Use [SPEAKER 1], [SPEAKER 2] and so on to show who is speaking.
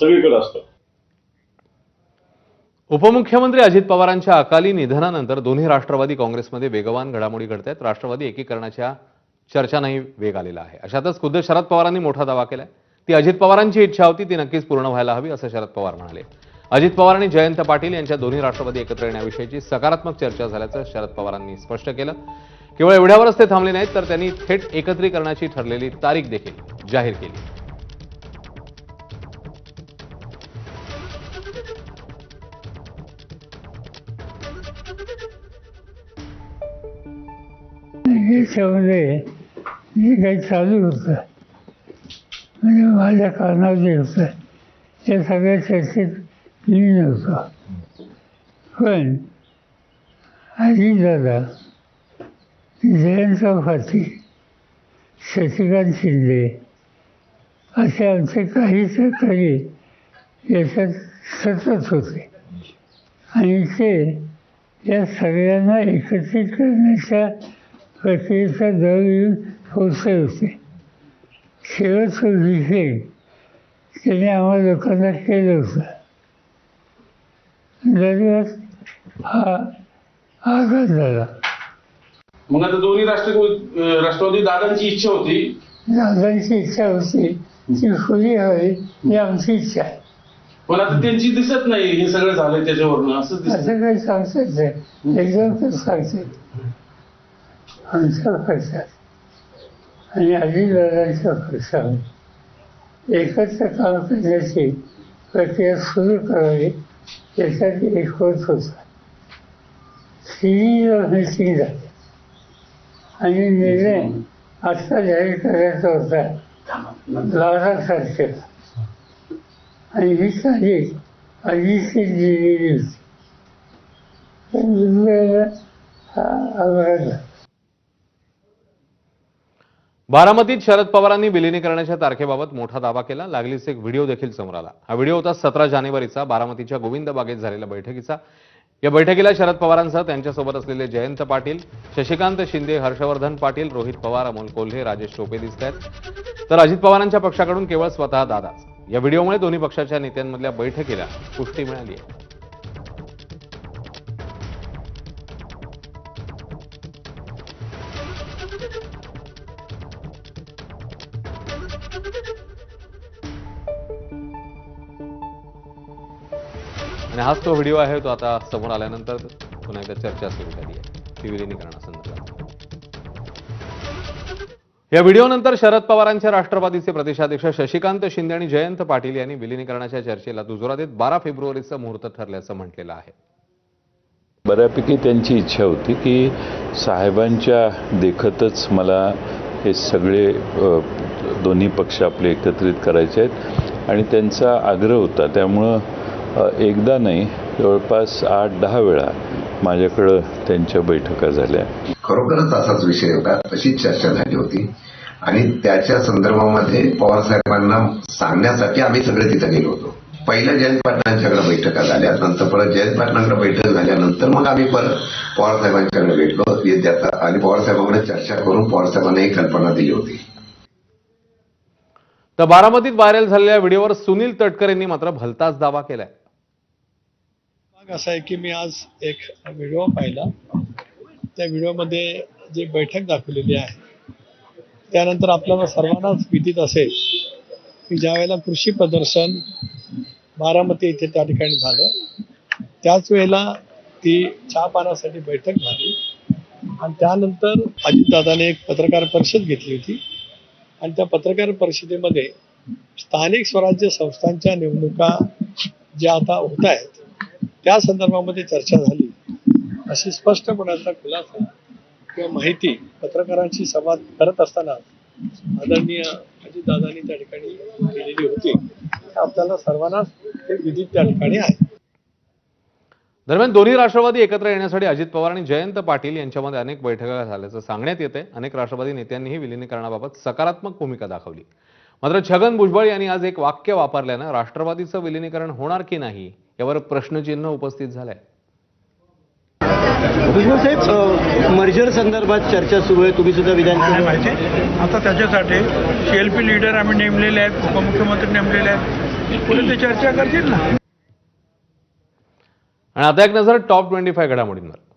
[SPEAKER 1] सगळीकडे असतं.
[SPEAKER 2] उपमुख्यमंत्री अजित पवारांच्या अकाली निधनानंतर दोन्ही राष्ट्रवादी काँग्रेसमध्ये वेगवान घडामोडी घडत आहेत राष्ट्रवादी एकीकरणाच्या चर्चांनाही वेग आलेला आहे. अशातच खुद्द शरद पवारांनी मोठा दावा केलाय. ती अजित पवारांची इच्छा होती ती नक्कीच पूर्ण व्हायला हवी असं शरद पवार म्हणाले. अजित पवार आणि जयंत पाटील यांच्या दोन्ही राष्ट्रवादी एकत्र येण्याविषयीची सकारात्मक चर्चा झाल्याचं शरद पवारांनी स्पष्ट केलं. केवळ एवढ्यावरच ते थांबले नाहीत तर त्यांनी थेट एकत्रीकरणाची ठरलेली तारीख देखील जाहीर केली.
[SPEAKER 3] याच्यामध्ये जे काही चालू होतं. म्हणजे माझ्या कानावर जे होतं. त्या सगळ्या चर्चेत मी नव्हतो. पण दादा जयंत पाटील शशिकांत शिंदे असे आमचे काही सहकारी याच्यात सतत होते. आणि ते या सगळ्यांना एकत्रित करण्याच्या प्रक्रियेचा दर येऊन पोचले होते. शेवटचं विषय त्याने आम्हा लोकांना केलं होतं. दरम्यान हा आघात झाला.
[SPEAKER 1] मग आता दोन्ही राष्ट्रवादी राष्ट्रवादी दादांची इच्छा होती.
[SPEAKER 3] दादांची इच्छा होती. ती खुली हवी ही आमची इच्छा आहे.
[SPEAKER 1] पण आता त्यांची दिसत नाही हे सगळं झालंय त्याच्यावरनं असं
[SPEAKER 3] असं काही सांगताच आहे एकदम तर सांगते आमच्या आणि अजितदादांच्या पक्षात एकत्र काम करण्याची प्रक्रिया सुरू करावी याच्यात एक होत होता. तिन्ही मिटिंग झाली आणि निर्णय आत्ता जाहीर करायचा होता. बारा तारखेला आणि ही तारीख अजितची दिलेली होती. हा अपघात झाला.
[SPEAKER 2] बारामतीत शरद पवारांनी विलिनीकरणाच्या तारखेबाबत मोठा दावा केला. लागलीच एक व्हिडिओ देखील समोर आला. हा व्हिडिओ होता सतरा जानेवारीचा बारामतीच्या गोविंद बागेत झालेल्या बैठकीचा. या बैठकीला शरद पवारांसह त्यांच्यासोबत असलेले जयंत पाटील शशिकांत शिंदे हर्षवर्धन पाटील रोहित पवार अमोल कोल्हे राजेश टोपे दिसत आहेत. तर अजित पवारांच्या पक्षाकडून केवळ स्वतः दादाच. या व्हिडिओमुळे दोन्ही पक्षाच्या नेत्यांमधल्या बैठकीला पुष्टी मिळाली आहे. आणि हाच तो व्हिडिओ आहे तो आता समोर आल्यानंतर पुन्हा एकदा चर्चा सुरू झाली आहे. ती विलिनीकरणासंदर्भात या व्हिडिओनंतर शरद पवारांच्या राष्ट्रवादीचे प्रदेशाध्यक्ष शशिकांत शिंदे आणि जयंत पाटील यांनी विलिनीकरणाच्या चर्चेला दुजोरा देत बारा फेब्रुवारीचं मुहूर्त ठरल्याचं म्हटलेलं आहे.
[SPEAKER 4] बऱ्यापैकी त्यांची इच्छा होती की साहेबांच्या देखतच मला हे सगळे दोन्ही पक्ष आपले एकत्रित करायचे आहेत. आणि त्यांचा आग्रह होता त्यामुळं एकदा नाही जवळपास आठ दहा वेळा माझ्याकडं त्यांच्या बैठका झाल्या.
[SPEAKER 5] खरोखरच असाच विषय होता तशीच चर्चा झाली होती. आणि त्याच्या संदर्भामध्ये पवार साहेबांना सांगण्यासाठी आम्ही सगळे तिथे गेलो होतो. पहिल्या जयंत पाटलांच्याकडे बैठका झाल्या नंतर परत जयंत पाटलांकडे बैठक झाल्यानंतर मग आम्ही परत पवार साहेबांच्याकडे भेटलो. विद्यार्था आणि पवार साहेबांकडे चर्चा करून पवार साहेबांना ही कल्पना दिली होती.
[SPEAKER 2] तर बारामतीत व्हायरल झालेल्या व्हिडिओवर सुनील तटकर यांनी मात्र भलताच दावा केलाय.
[SPEAKER 6] असं आहे की मी आज एक व्हिडिओ पाहिला. त्या व्हिडिओमध्ये जी बैठक दाखवलेली आहे त्यानंतर आपल्याला सर्वांनाच विदित असेल की ज्या वेळेला कृषी प्रदर्शन बारामती इथे त्या ठिकाणी झालं त्याच वेळेला ती चहा पाण्यासाठी बैठक झाली आणि त्यानंतर अजितदादाने एक पत्रकार परिषद घेतली होती. आणि त्या पत्रकार परिषदेमध्ये स्थानिक स्वराज्य संस्थांच्या निवडणुका ज्या आता होत आहेत त्या संदर्भामध्ये चर्चा झाली. अशी स्पष्टपणाचा खुलासा किंवा माहिती पत्रकारांशी संवाद करत असताना आदरणीय अजितदादांनी त्या ठिकाणी केलेली होती. आपल्याला सर्वांनाच ते विदित त्या ठिकाणी आहे.
[SPEAKER 2] दरम्यान दोन्ही राष्ट्रवादी एकत्र येण्यासाठी अजित पवार आणि जयंत पाटील यांच्यामध्ये अनेक बैठका झाल्याचं सांगण्यात येते अनेक राष्ट्रवादी नेत्यांनीही विलिनीकरणाबाबत सकारात्मक भूमिका दाखवली. मात्र छगन भुजबळ यांनी आज एक वाक्य वापरल्यानं राष्ट्रवादीचं विलिनीकरण होणार की नाही यावर प्रश्नचिन्ह उपस्थित झालंय.
[SPEAKER 7] साहेब मर्जर संदर्भात चर्चा सुरू आहे. तुम्ही सुद्धा विधानसभा
[SPEAKER 8] माहिती आता त्याच्यासाठी सी एल पी लीडर आम्ही नेमलेले आहेत उपमुख्यमंत्री नेमलेले आहेत. पुढे ते चर्चा करतील ना.
[SPEAKER 2] आणि आता एक नजर टॉप ट्वेंटी फाय घडामोडींवर.